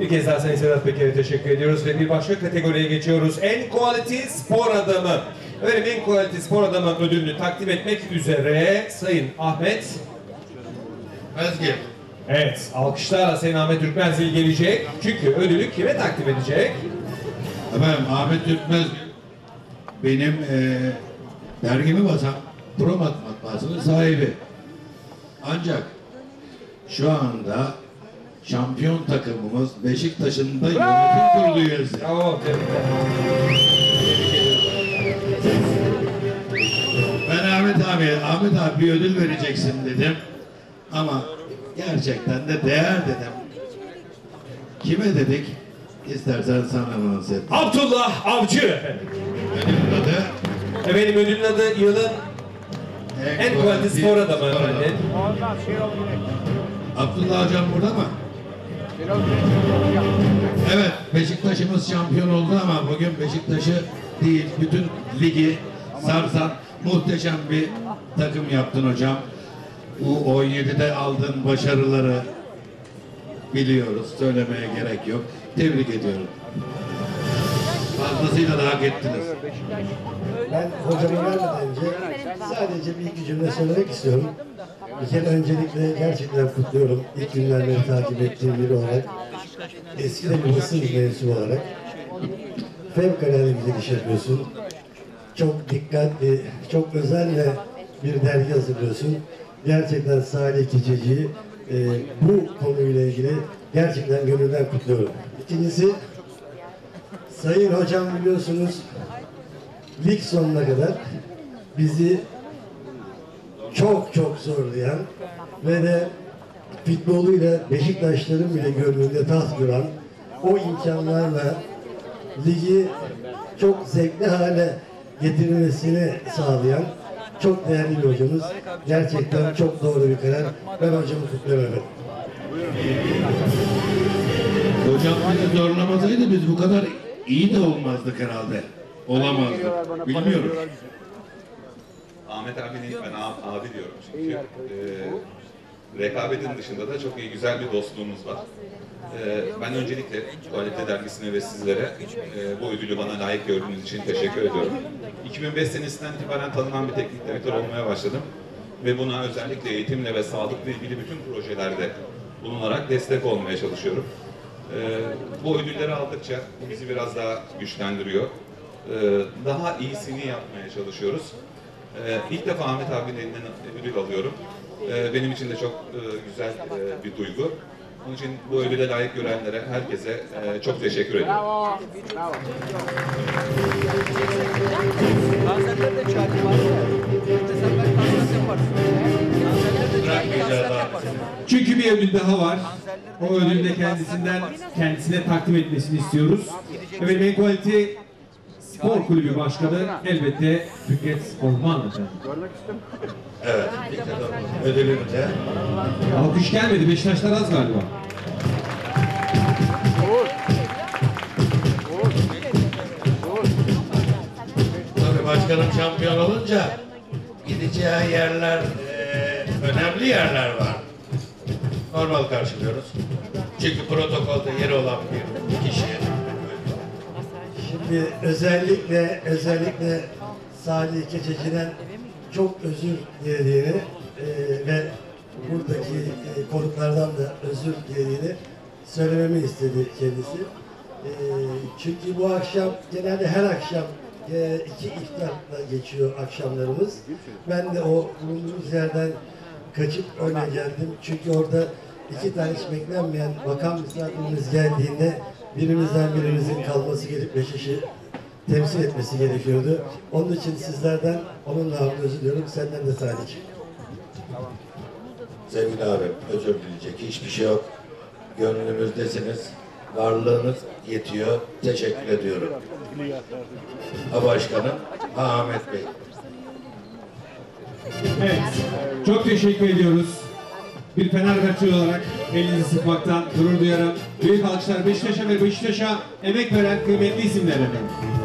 Bir kez daha Sayın Sedat Peker'e teşekkür ediyoruz ve bir başka kategoriye geçiyoruz. En Quality Spor Adamı. Efendim en Quality Spor Adamı ödülünü takdim etmek üzere Sayın Ahmet Özgür. Evet, alkışlarla Sayın Ahmet Türkmenzil gelecek. Çünkü ödülü kime takdim edecek? Efendim Ahmet Türkmez benim eee dergimi basan Promat matbaasının sahibi. Ancak şu anda şampiyon takımımız Beşiktaş'ın da yönetim kurulu üyesi. Bravo, tebrikler. Ben Ahmet abi, Ahmet abi bir ödül vereceksin dedim. Ama gerçekten de değer dedim. Kime dedik? İstersen sana anons et. Abdullah Avcı efendim. Ödülün adı Efendim ödülün adı yılın en Adamı Spor Adamı. efendim. Abdullah hocam burada mı? Evet, Beşiktaş'ımız şampiyon oldu ama bugün Beşiktaş'ı değil, bütün ligi sarsan muhteşem bir takım yaptın hocam. Bu 17'de aldığın başarıları biliyoruz, söylemeye gerek yok. Tebrik ediyorum. Fazlasıyla da hak ettiniz. Ben hocama gelmeden önce sadece bir iki cümle söylemek istiyorum. Bir kere öncelikle gerçekten kutluyorum. İlk günden beri takip ettiğim biri olarak. Eskiden bir basın mensubu olarak. Fevkalade güzel iş yapıyorsun. Çok dikkatli, çok özenle bir dergi hazırlıyorsun. Gerçekten Salih Keçeci'yi e, bu konuyla ilgili gerçekten gönülden kutluyorum. İkincisi, Sayın Hocam biliyorsunuz lig sonuna kadar bizi çok çok zorlayan ve de futboluyla Beşiktaşların bile gönlünde taht kuran o imkanlarla ligi çok zevkli hale getirilmesini sağlayan çok değerli bir hocamız. Gerçekten çok doğru bir karar. Ben hocamı kutluyorum efendim. Hocam bizi zorlamasaydı biz bu kadar iyi de olmazdık herhalde. Olamazdık. Bilmiyorum. Ahmet abinin ben ab- abi diyorum çünkü e, rekabetin dışında da çok iyi güzel bir dostluğumuz var. E, ben öncelikle Tuvalete Dergisi'ne ve sizlere e, bu ödülü bana layık gördüğünüz için teşekkür ediyorum. 2005 senesinden itibaren tanınan bir teknik direktör olmaya başladım ve buna özellikle eğitimle ve sağlıkla ilgili bütün projelerde bulunarak destek olmaya çalışıyorum. E, bu ödülleri aldıkça bu bizi biraz daha güçlendiriyor. E, daha iyisini yapmaya çalışıyoruz. Ee, ilk defa Ahmet abinin elinden ödül alıyorum. Ee, benim için de çok e, güzel e, bir duygu. Onun için bu ödüle layık görenlere, herkese e, çok teşekkür ediyorum. Var. Mesela kanser yaparsın. Kanser yaparsın. Çünkü bir ödül daha var. O ödülü de kendisinden kendisine takdim etmesini istiyoruz. Efendim en Quality Spor Kulübü Başkanı elbette Fikret Orman efendim. Evet. Ödülünü de Alkış gelmedi. Beşiktaşlar az galiba. Tabii başkanım şampiyon olunca gideceği yerler eee, önemli yerler var. Normal karşılıyoruz. Çünkü protokolde yeri olan bir kişi. Şimdi özellikle özellikle Salih Keçeci'den çok özür dilediğini e, ve buradaki e, konuklardan da özür dilediğini söylememi istedi kendisi. E, çünkü bu akşam genelde her akşam e, iki iftarla geçiyor akşamlarımız. Ben de o bulunduğumuz yerden kaçıp öyle geldim. Çünkü orada iki tane hiç beklenmeyen bakan misafirimiz geldiğinde birimizden birimizin kalması gelip Beşiktaş'ı temsil etmesi gerekiyordu. Onun için sizlerden onun namına özür diliyorum. Senden de Salih. Sevgili abim özür dileyecek hiçbir şey yok. Gönlümüzdesiniz. Varlığınız yetiyor. Teşekkür ediyorum. Ha başkanım, ha Ahmet Bey. Evet. Çok teşekkür ediyoruz. Bir Fenerbahçe olarak elinizi sıkmaktan gurur duyarım. Büyük alkışlar Beşiktaş'a ve Beşiktaş'a emek veren kıymetli isimler efendim.